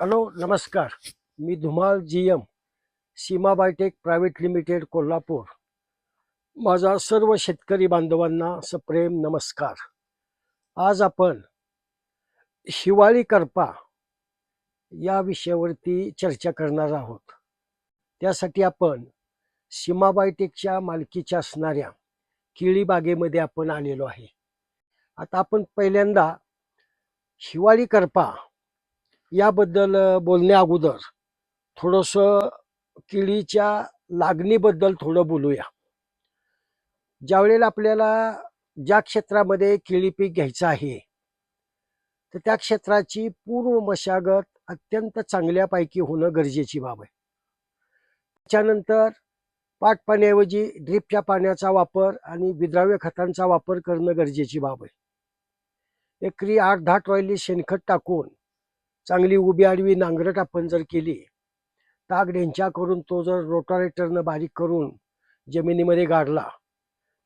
Hello नमस्कार. मी Dhumal G M Seema biotech private limited Kolhapur. माझा सर्व शेतकरी बांधवांना सप्रेम नमस्कार. आज आपण हिवाळी करपा या विषयावरती चर्चा करणार आहोत. त्यासाठी आपण सीमा बायटेकच्या मालकीच्या असणाऱ्या केळी बागेमध्ये आपण आलेलो आहे. आता आपण पहिल्यांदा हिवाळी करपा याबद्दल बोलण्या अगोदर थोडस केळीच्या लागणीबद्दल थोडं बोलूया. ज्यावेळेला आपल्याला ज्या क्षेत्रामध्ये केळी पीक घ्यायचं आहे तर त्या क्षेत्राची पूर्व मशागत अत्यंत चांगल्यापैकी होणं गरजेची बाब आहे. त्याच्यानंतर पाटपाण्याऐवजी ड्रीपच्या पाण्याचा वापर आणि विद्राव्य खतांचा वापर करणं गरजेची बाब आहे. एकरी आठ दहा ट्रॉयली शेणखत टाकून चांगली उभी आडवी नांगरट आपण जर केली ताग ढेंच्या करून तो जर रोटारेटरनं बारीक करून जमिनीमध्ये गाडला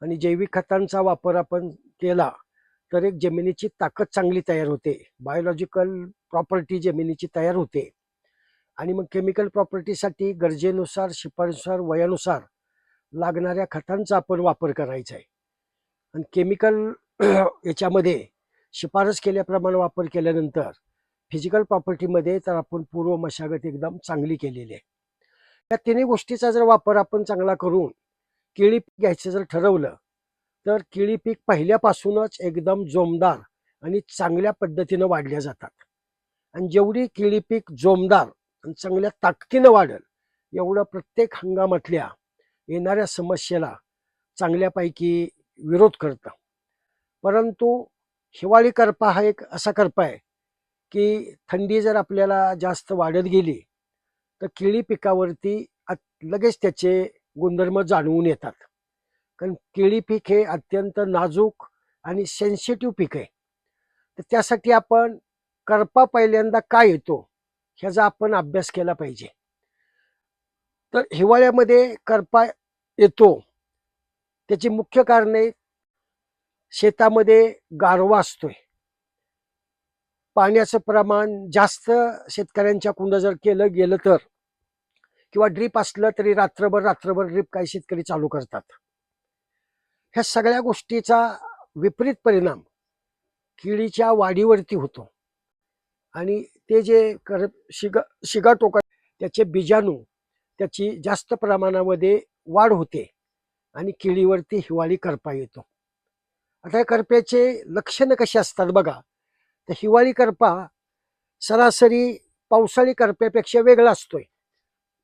आणि जैविक खतांचा वापर आपण केला तर एक जमिनीची ताकद चांगली तयार होते. बायोलॉजिकल प्रॉपर्टी जमिनीची तयार होते. आणि मग केमिकल प्रॉपर्टीसाठी गरजेनुसार शिफारनुसार वयानुसार लागणाऱ्या खतांचा आपण वापर करायचा आहे. आणि केमिकल याच्यामध्ये शिफारस केल्याप्रमाणे वापर केल्यानंतर फिजिकल प्रॉपर्टीमध्ये तर आपण पूर्व मशागत एकदम चांगली केलेली आहे. या तिन्ही गोष्टीचा जर वापर आपण चांगला करून केळी पीक घ्यायचं जर ठरवलं तर केळी पीक पहिल्यापासूनच एकदम जोमदार आणि चांगल्या पद्धतीनं वाढल्या जातात. आणि जेवढी केळी पीक जोमदार आणि चांगल्या ताकदीनं वाढेल एवढं प्रत्येक हंगामातल्या येणाऱ्या समस्येला चांगल्यापैकी विरोध करतं. परंतु हिवाळी करपा हा एक असा करपा आहे की थंडी जर आपल्याला जास्त वाढत गेली तर केळी पिकावरती लगेच त्याचे गुणधर्म जाणवून येतात. कारण केळी पीक हे अत्यंत नाजूक आणि सेन्सिटिव्ह पीक आहे. तर त्यासाठी आपण करपा पहिल्यांदा काय येतो ह्याचा आपण अभ्यास केला पाहिजे. तर हिवाळ्यामध्ये करपा येतो. त्याची मुख्य कारणे शेतामध्ये गारवा असतोय. पाण्याचं प्रमाण जास्त शेतकऱ्यांच्या कुंड जर केलं गेलं तर किंवा ड्रीप असलं तरी रात्रभर रात्रभर ड्रीप काही शेतकरी चालू करतात. ह्या सगळ्या गोष्टीचा विपरीत परिणाम किडीच्या वाढीवरती होतो. आणि ते जे कर शिगा शिगाटोका त्याचे बीजाणू त्याची जास्त प्रमाणामध्ये वाढ होते आणि किडीवरती हिवाळी करपा येतो. आता या करप्याचे लक्षणं कशी असतात बघा. तर हिवाळी करपा सरासरी पावसाळी करप्यापेक्षा वेगळा असतोय.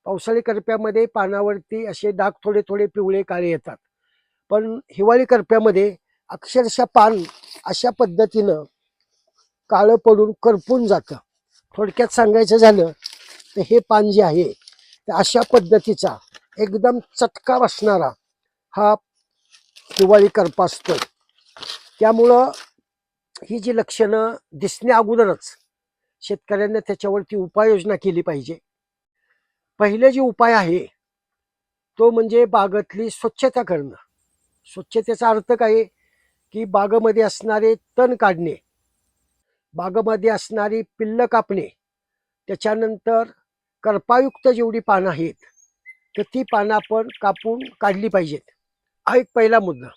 पावसाळी करप्यामध्ये पानावरती असे डाग थोडे थोडे पिवळे काळे येतात. पण हिवाळी करप्यामध्ये अक्षरशः पान अशा पद्धतीनं काळं पडून करपून जातं. थोडक्यात सांगायचं झालं तर हे पान जे आहे तर अशा पद्धतीचा एकदम चटका बसणारा हा हिवाळी करपा असतो त्यामुळं ही जी लक्षणं दिसण्या अगोदरच शेतकऱ्यांनी त्याच्यावरती उपाययोजना केली पाहिजे. पहिले जे उपाय आहे तो म्हणजे बागातली स्वच्छता करणं. स्वच्छतेचा अर्थ काय की बागेमध्ये असणारे तण काढणे बागेमध्ये असणारी पिल्लं कापणे त्याच्यानंतर करपायुक्त जेवढी पानं आहेत तर ती पानं आपण कापून काढली पाहिजेत. हा एक पहिला मुद्दा.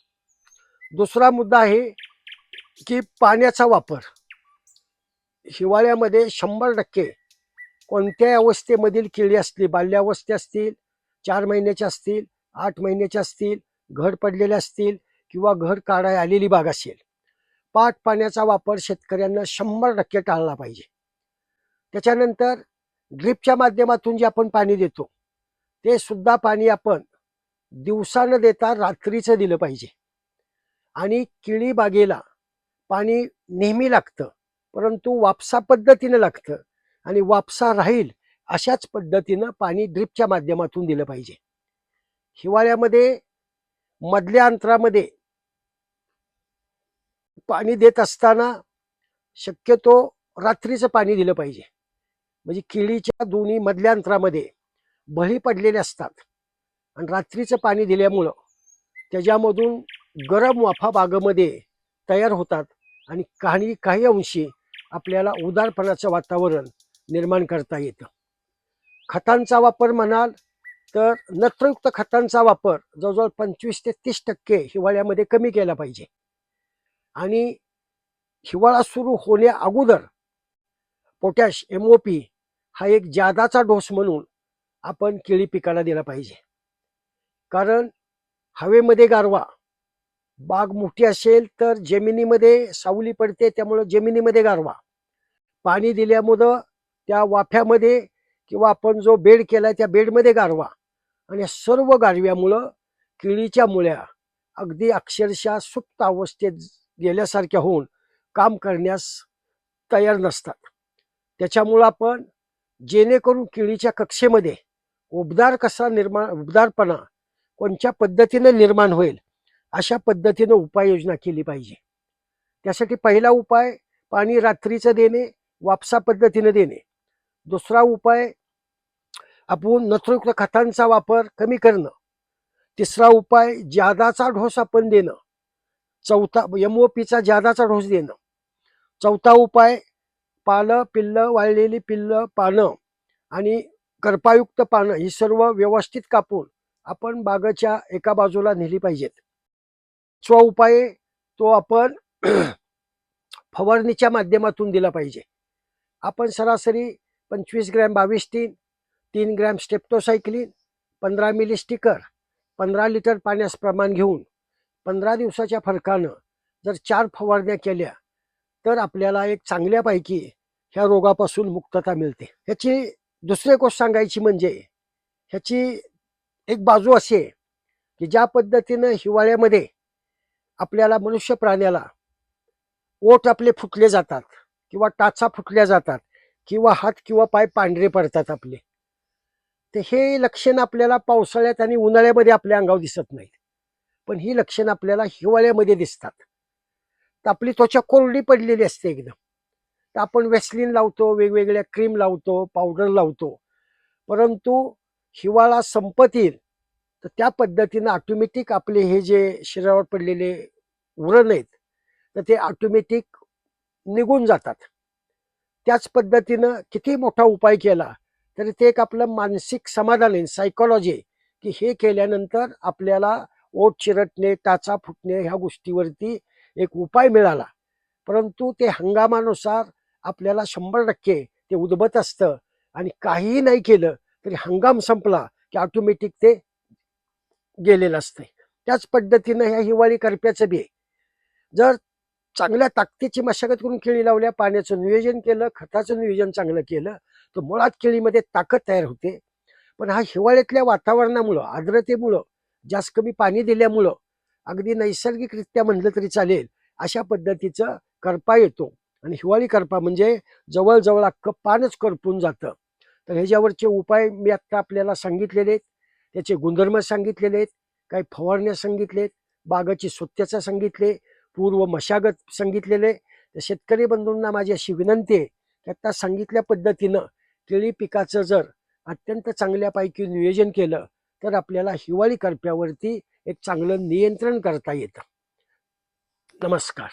दुसरा मुद्दा आहे की पाण्याचा वापर. हिवाळ्यामध्ये शंभर टक्के कोणत्याही अवस्थेमधील किडी असतील बाल्यावस्थे असतील चार महिन्याच्या असतील आठ महिन्याच्या असतील घर पडलेले असतील किंवा घर काढाय आलेली बाग असेल पाट पाण्याचा वापर शेतकऱ्यांना शंभर टक्के टाळला पाहिजे. त्याच्यानंतर ड्रिपच्या माध्यमातून जे आपण पाणी देतो ते सुद्धा पाणी आपण दिवसानं देता रात्रीचं दिलं पाहिजे. आणि केळी बागेला पाणी नेहमी लागतं परंतु वापसा पद्धतीनं लागतं आणि वापसा राहील अशाच पद्धतीनं पाणी ड्रिपच्या माध्यमातून दिलं पाहिजे. हिवाळ्यामध्ये मधल्या अंतरामध्ये पाणी देत असताना शक्यतो रात्रीचं पाणी दिलं पाहिजे. म्हणजे केळीच्या दोन्ही मधल्या अंतरामध्ये बळी पडलेले असतात आणि रात्रीचं पाणी दिल्यामुळं त्याच्यामधून गरम वाफा बागेमध्ये तयार होतात आणि काही काही अंशी आपल्याला उदारपणाचं वातावरण निर्माण करता येतं. खतांचा वापर म्हणाल तर नत्रयुक्त खतांचा वापर जवळजवळ पंचवीस ते तीस टक्के हिवाळ्यामध्ये कमी केला पाहिजे. आणि हिवाळा सुरू होण्या अगोदर पोटॅश एम ओ पी हा एक जादाचा डोस म्हणून आपण केळी पिकाला दिला पाहिजे. कारण हवेमध्ये गारवा बाग मोठी असेल तर जमिनीमध्ये सावली पडते त्यामुळं जमिनीमध्ये गारवा. पाणी दिल्यामुळं त्या वाफ्यामध्ये किंवा आपण जो बेड केला त्या बेडमध्ये गारवा. आणि सर्व गारव्यामुळं किडीच्या मुळ्या अगदी अक्षरशः सुप्त अवस्थेत गेल्यासारख्या होऊन काम करण्यास तयार नसतात. त्याच्यामुळं आपण जेणेकरून किडीच्या कक्षेमध्ये उबदार कसा निर्माण उबदारपणा कोणत्या पद्धतीने निर्माण होईल अशा पद्धतीनं उपाययोजना केली पाहिजे. त्यासाठी पहिला उपाय पाणी रात्रीचं देणे वापसा पद्धतीने देणे. दुसरा उपाय आपण नत्रयुक्त खतांचा वापर कमी करणं. तिसरा उपाय जादाचा ढोस आपण देणं. चौथा एम ओ पीचा जादाचा ढोस देणं. चौथा उपाय पालं पिल्लं वाळलेली पिल्लं पानं आणि करपायुक्त पानं ही सर्व व्यवस्थित कापून आपण बागेच्या एका बाजूला नेली पाहिजेत. पाचवा उपाय तो आपण फवारणीच्या माध्यमातून दिला पाहिजे. आपण सरासरी पंचवीस ग्रॅम बावीस तीन तीन ग्रॅम स्टेप्टोसायक्लिन पंधरा मिली स्टिकर पंधरा लिटर पाण्यास प्रमाण घेऊन पंधरा दिवसाच्या फरकानं जर चार फवारण्या केल्या तर आपल्याला एक चांगल्यापैकी ह्या रोगापासून मुक्तता मिळते. ह्याची दुसरी गोष्ट सांगायची म्हणजे ह्याची एक बाजू अशी आहे की ज्या पद्धतीनं हिवाळ्यामध्ये आपल्याला मनुष्य प्राण्याला ओठ आपले फुटले जातात किंवा टाचा फुटल्या जातात किंवा हात किंवा पाय पांढरे पडतात आपले. तर हे लक्षण आपल्याला पावसाळ्यात आणि उन्हाळ्यामध्ये आपल्या अंगावर दिसत नाहीत. पण ही लक्षणं आपल्याला हिवाळ्यामध्ये दिसतात. तर आपली त्वचा कोरडी पडलेली असते एकदम. तर आपण वेस्लिन लावतो वेगवेगळ्या क्रीम लावतो पावडर लावतो. परंतु हिवाळा संपत येईल तर त्या पद्धतीनं ऑटोमॅटिक आपले हे जे शरीरावर पडलेले व्रण आहेत तर ते ऑटोमॅटिक निघून जातात. त्याच पद्धतीनं किती मोठा उपाय केला तरी ते एक आपलं मानसिक समाधान आहे. सायकोलॉजी की हे केल्यानंतर आपल्याला ओठ चिरटणे टाचा फुटणे ह्या गोष्टीवरती एक उपाय मिळाला. परंतु ते हंगामानुसार आपल्याला शंभर टक्के ते उद्भत असतं आणि काहीही नाही केलं तरी हंगाम संपला की ऑटोमॅटिक ते गेलेलं असतंय. त्याच पद्धतीनं ह्या हिवाळी करप्याचं बी आहे. जर चांगल्या ताकदीची मशागत करून केळी लावल्या पाण्याचं नियोजन केलं खताचं नियोजन चांगलं केलं तर मुळात केळीमध्ये ताकद तयार होते. पण हा हिवाळ्यातल्या वातावरणामुळं आर्द्रतेमुळं जास्त कमी पाणी दिल्यामुळं अगदी नैसर्गिकरित्या म्हणलं तरी चालेल अशा पद्धतीचं करपा येतो. आणि हिवाळी करपा म्हणजे जवळजवळ अख्खं पानच करपून जातं. तर ह्याच्यावरचे उपाय मी आत्ता आपल्याला सांगितलेले आहेत. त्याचे गुणधर्म सांगितलेले आहेत काही फवारण्या सांगितलेत बागाची स्वच्छता सांगितले पूर्व मशागत सांगितलेले तर शेतकरी बंधूंना माझी अशी विनंती आहे की आत्ता सांगितल्या पद्धतीनं केळी पिकाचं जर अत्यंत चांगल्यापैकी नियोजन केलं तर आपल्याला हिवाळी करप्यावरती एक चांगलं नियंत्रण करता येतं. नमस्कार.